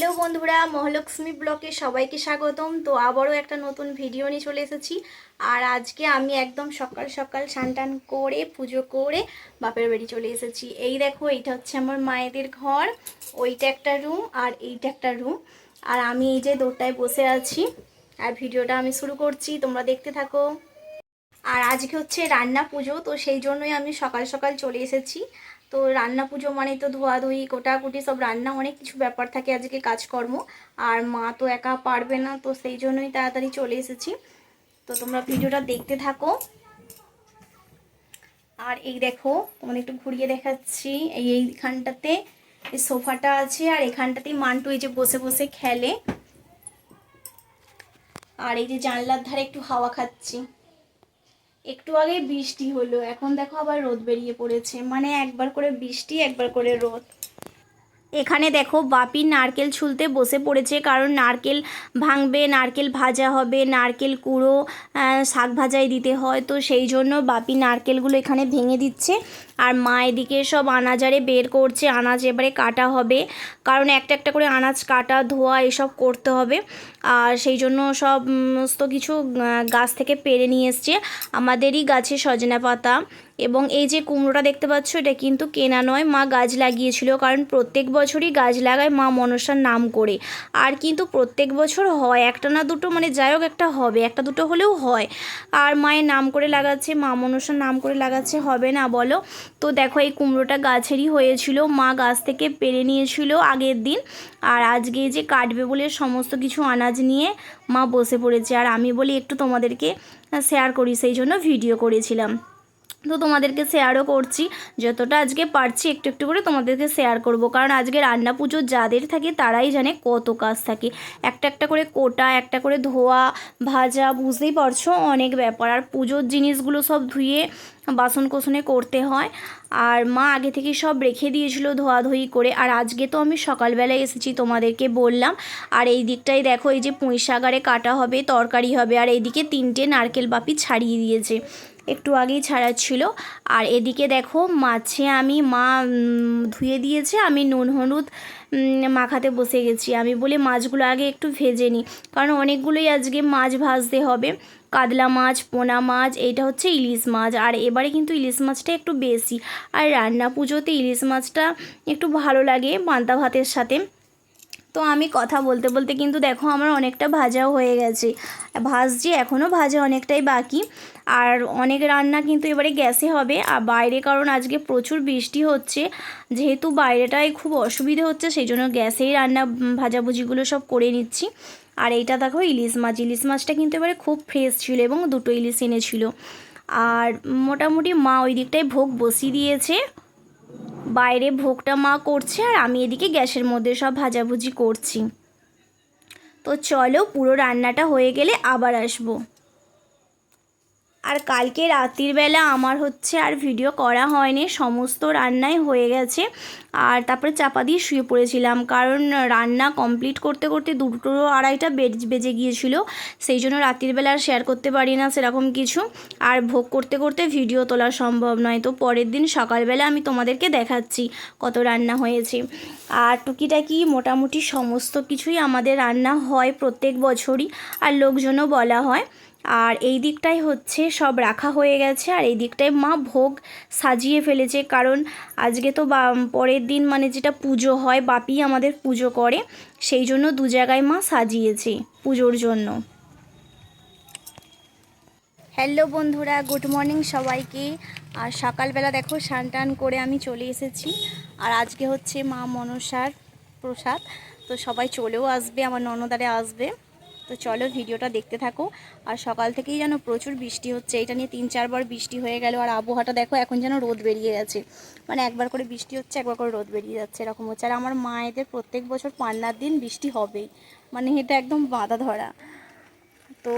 Hello বন্ধুরা, মহালক্ষ্মী ব্লকে সবাইকে স্বাগতম। তো আবারও একটা নতুন ভিডিও নিয়ে চলে এসেছি। আর আজকে আমি একদম সকাল সকাল টান করে, পুজো করে বাপের বাড়ি চলে এসেছি। এই দেখো, এইটা হচ্ছে আমার মায়েদের ঘর, ওইটা একটা রুম আর এইটা একটা রুম আর আমি এই যে দোরটায় বসে আছি আর ভিডিওটা আমি শুরু করছি, তোমরা দেখতে থাকো। আর আজকে হচ্ছে রান্না পুজো, তো সেই জন্যই আমি সকাল সকাল চলে এসেছি। তো রান্না পুজো মানে তো ধোয়াধুয়ি, কোটাকুটি, সব রান্না, অনেক কিছু ব্যাপার থাকে আজকে কাজকর্ম। আর মা তো একা পারবে না, তো সেই জন্যই তাড়াতাড়ি চলে এসেছি। তো তোমরা ভিডিওটা দেখতে থাকো। আর এই দেখো, তোমাদের একটু ঘুরিয়ে দেখাচ্ছি। এই এইখানটাতে এই সোফাটা আছে, আর এখানটাতেই মান্টু এই যে বসে বসে খেলে। আর এই যে জানলার ধারে একটু হাওয়া খাচ্ছি। একটু আগে বৃষ্টি হলো, এখন দেখো আবার রোদ বেরিয়ে পড়েছে। মানে একবার করে বৃষ্টি, একবার করে রোদ। এখানে দেখো বাপি নারকেল ছুলতে বসে পড়েছে, কারণ নারকেল ভাঙবে, নারকেল ভাজা হবে, নারকেল কুড়ো শাক ভাজায় দিতে হয়। তো সেই জন্য বাপি নারকেলগুলো এখানে ভেঙে দিচ্ছে। আর মা এদিকে সব আনাজারে বের করছে, আনাজ এবারে কাটা হবে। কারণ একটা একটা করে আনাজ কাটা, ধোয়া এসব করতে হবে। আর সেই জন্য সব সমস্ত কিছু গাছ থেকে পেরে নিয়ে এসছে আমাদেরই গাছে সজনা পাতা। এবং এই যে কুমড়োটা দেখতে পাচ্ছ, এটা কিন্তু কেনা নয়, মা গাছ লাগিয়েছিল। কারণ প্রত্যেক বছরই গাছ লাগায় মা মনসার নাম করে। আর কিন্তু প্রত্যেক বছর হয়, একটা না দুটো মানে যাই হোক একটা হবে, একটা দুটো হলেও হয়। আর মায়ের নাম করে লাগাচ্ছে, মা মনসার নাম করে লাগাচ্ছে, হবে না বলো? তো দেখো এই কুমড়োটা গাছেরই হয়েছিল, মা গাছ থেকে পেরে নিয়েছিল আগের দিন। আর আজকে যে কাটবে বলে সমস্ত কিছু আনাজ নিয়ে মা বসে পড়েছে। আর আমি বলি একটু তোমাদেরকে শেয়ার করি, সেই জন্য ভিডিও করেছিলাম। তো তোমাদেরকে শেয়ারও করছি, যতটা আজকে পারছি একটু একটু করে তোমাদেরকে শেয়ার করব। কারণ আজকে রান্না পুজো যাদের থাকে তারাই জানে কত কাজ থাকে। একটা একটা করে কোটা, একটা করে ধোয়া, ভাজা, বুঝতেই পারছ অনেক ব্যাপার। আর পুজোর জিনিসগুলো সব ধুয়ে বাসন কোসনে করতে হয়। আর মা আগে থেকে সব রেখে দিয়েছিল ধোয়াধুয়ি করে। আর আজকে তো আমি সকালবেলায় এসেছি তোমাদেরকে বললাম। আর এই দিকটাই দেখো এই যে পুঁই শাকারে কাটা হবে, তরকারি হবে। আর এইদিকে তিনটে নারকেল বাপি ছাড়িয়ে দিয়েছে। একটু আগেই ছাড়াচ্ছিল আর এদিকে দেখো, মাছে আমি, মা ধুয়ে দিয়েছে। আমি নুন, হলুদ মাখাতে বসে গেছি। আমি বলি, মাছগুলো আগে একটু ভেজে নিই কারণ অনেকগুলোই আজকে মাছ ভাজতে হবে। কাতলা মাছ, পোনা মাছ, এইটা হচ্ছে ইলিশ মাছ। আর এবারে কিন্তু ইলিশ মাছটা একটু বেশি। আর রান্না পুজোতে ইলিশ মাছটা একটু ভালো লাগে পান্তা ভাতের সাথে। তো আমি কথা বলতে বলতে কিন্তু দেখো আমার অনেকটা ভাজাও হয়ে গেছে। ভাজছি এখনও ভাজা অনেকটাই বাকি। আর অনেক রান্না কিন্তু এবারে গ্যাসে হবে। আর বাইরে কারণ আজকে প্রচুর বৃষ্টি হচ্ছে। যেহেতু বাইরেটায় খুব অসুবিধে হচ্ছে সেই জন্য গ্যাসেই রান্না ভাজাভুজিগুলো সব করে নিচ্ছি। আর এইটা দেখো ইলিশ মাছ। ইলিশ মাছটা কিন্তু এবারে খুব ফ্রেশ ছিল এবং দুটো ইলিশ এনেছিল। আর মোটামুটি মা ওই দিকটায় ভোগ বসিয়ে দিয়েছে। বাইরে ভোগটা মা করছে আর আমি এদিকে গ্যাসের মধ্যে সব ভাজাভুজি করছি। তো চলো পুরো রান্নাটা হয়ে গেলে আবার আসব। আর কালকে রাত্রির বেলা আমার হচ্ছে আর ভিডিও করা হয়নি, সমস্ত রান্নাই হয়ে গেছে। আর তারপরে চাপা দিয়ে শুয়ে পড়েছিলাম, কারণ রান্না কমপ্লিট করতে করতে দুটো আড়াইটা বেজ- বেজে গিয়েছিল। সেই জন্য রাত্রির বেলা আর শেয়ার করতে পারি না সেরকম কিছু। আর ভোগ করতে করতে ভিডিও তোলা সম্ভব নয়, তো পরের দিন সকালবেলা আমি তোমাদেরকে দেখাচ্ছি কত রান্না হয়েছে। আর টুকিটাকি মোটামুটি সমস্ত কিছুই আমাদের রান্না হয় প্রত্যেক বছরই, আর লোকজনও বলা হয়। আর এই দিকটাই হচ্ছে, সব রাখা হয়ে গেছে। আর এই দিকটায় মা ভোগ সাজিয়ে ফেলেছে, কারণ আজকে তো বা, পরের দিন মানে যেটা পুজো হয়, বাপি আমাদের পুজো করে, সেই জন্য দু জায়গায় মা সাজিয়েছে পুজোর জন্য। হ্যালো বন্ধুরা গুড মর্নিং সবাইকে। আর সকালবেলা দেখো, স্নান টান করে আমি চলে এসেছি। আর আজকে হচ্ছে মা মনসার প্রসাদ। তো সবাই চলেও আসবে, আমার ননদারে আসবে। তো চলো ভিডিওটা দেখতে থাকো। আর সকাল থেকেই যেন প্রচুর বৃষ্টি হচ্ছে, এটা নিয়ে তিন চারবার বৃষ্টি হয়ে গেল। আর আবহাওয়াটা দেখো, এখন যেন রোদ বেরিয়ে গেছে। মানে একবার করে বৃষ্টি হচ্ছে, একবার করে রোদ বেরিয়ে যাচ্ছে, এরকম হচ্ছে। আর আমার মায়েদের প্রত্যেক বছর পান্নার দিন বৃষ্টি হবেই। মানে এটা একদম বাধা ধরা। তো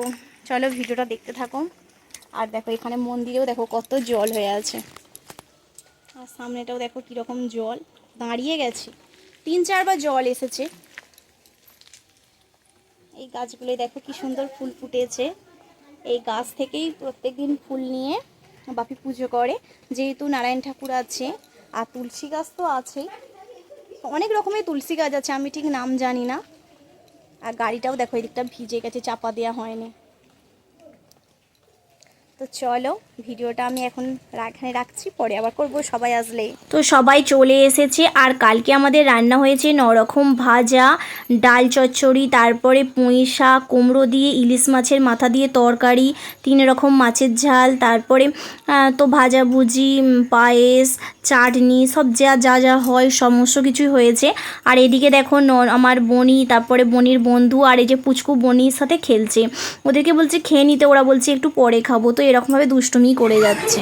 চলো ভিডিওটা দেখতে থাকো। আর দেখো, এখানে মন্দিরেও দেখো কত জল হয়ে আছে। আর সামনেটাও দেখো কীরকম জল। দাঁড়িয়ে গেছে। তিন চারবার জল এসেছে। এই গাছগুলোই দেখো কি সুন্দর ফুল ফুটেছে। এই গাছ থেকেই প্রত্যেকদিন ফুল নিয়ে বাপি পুজো করে। যেহেতু নারায়ণ ঠাকুর আছে, আর তুলসী গাছ তো আছেই। অনেক রকমের তুলসী গাছ আছে, আমি ঠিক নাম জানি না। আর গাড়িটাও দেখো, এদিকটা ভিজে গেছে, চাপা দেওয়া হয়নি। তো চলো, ভিডিওটা আমি এখন এখানে রাখছি, পরে আবার করব সবাই আসলে তো সবাই চলে এসেছে, আর কালকে আমাদের রান্না হয়েছে নরকম ভাজা, ডাল চচ্চড়ি, তারপরে পুঁই শাক, কুমড়ো দিয়ে, ইলিশ মাছের মাথা দিয়ে তরকারি, তিন রকম মাছের ঝাল, তারপরে তো ভাজাভুজি ভুজি পায়েস চাটনি, সব যা যা যা হয়, সমস্ত কিছুই হয়েছে। আর এদিকে দেখো আমার বনি, তারপরে বনির বন্ধু আর এই যে পুচকু বনির সাথে খেলছে। ওদেরকে বলছে, খেয়ে নিতে। ওরা বলছে, একটু পরে খাব। তো এরকমভাবে দুষ্টুমি করে যাচ্ছে।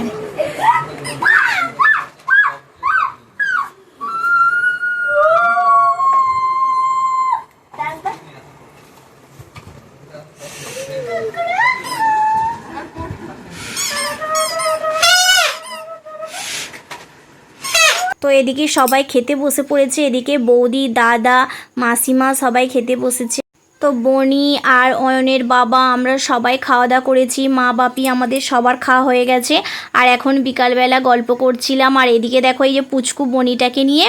তো এদিকে সবাই খেতে বসে পড়েছে, এদিকে বৌদি, দাদা, মাসিমা সবাই খেতে বসেছে। তো বনি আর অয়নের বাবা, আমরা সবাই খাওয়া দাওয়া করেছি, মা বাপি আমাদের সবার খাওয়া হয়ে গেছে। আর এখন বিকালবেলা গল্প করছিলাম, আর এদিকে দেখো এই যে পুচকু বনিটাকে নিয়ে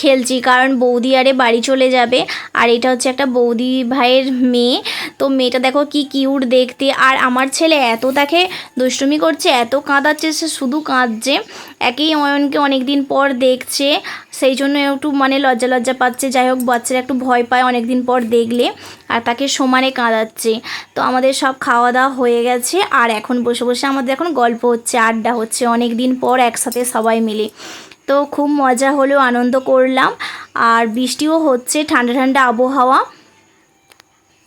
খেলছি, কারণ বৌদি আরে বাড়ি চলে যাবে। আর এটা হচ্ছে একটা বৌদি ভাইয়ের মেয়ে। তো মেয়েটা দেখো কি কিউট দেখতে। আর আমার ছেলে এত তাকে দুষ্টুমি করছে, এত কাঁদাচ্ছে, সে শুধু কাঁদছে। একই অয়নকে অনেক দিন পর দেখছে। সেই জন্য একটু মানে লজ্জা লজ্জা পাচ্ছে। যাই হোক, বাচ্চারা একটু ভয় পায় অনেক দিন পর দেখলে। আর তাকে সমানে কাঁদাচ্ছে। তো আমাদের সব খাওয়া দাওয়া হয়ে গেছে। আর এখন বসে বসে আমাদের এখন গল্প হচ্ছে, আড্ডা হচ্ছে। অনেক দিন পর একসাথে সবাই মিলে। তো খুব মজা হলো আনন্দ করলাম। আর বৃষ্টিও হচ্ছে, ঠান্ডা ঠান্ডা আবহাওয়া।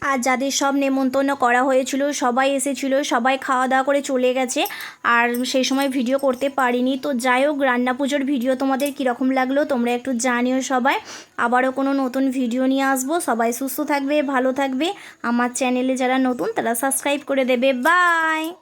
আর যাদের সব নেমন্তন্ন করা হয়েছিল, সবাই এসেছিল, সবাই খাওয়া দাওয়া করে চলে গেছে। আর সেই সময় ভিডিও করতে পারিনি। তো যাই হোক, রান্না পুজোর ভিডিও তোমাদের কীরকম লাগল তোমরা একটু জানিও সবাই। আবারও কোনো নতুন ভিডিও নিয়ে আসব। সবাই সুস্থ থাকবে, ভালো থাকবে। আমার চ্যানেলে যারা নতুন, তারা সাবস্ক্রাইব করে দেবে। বাই!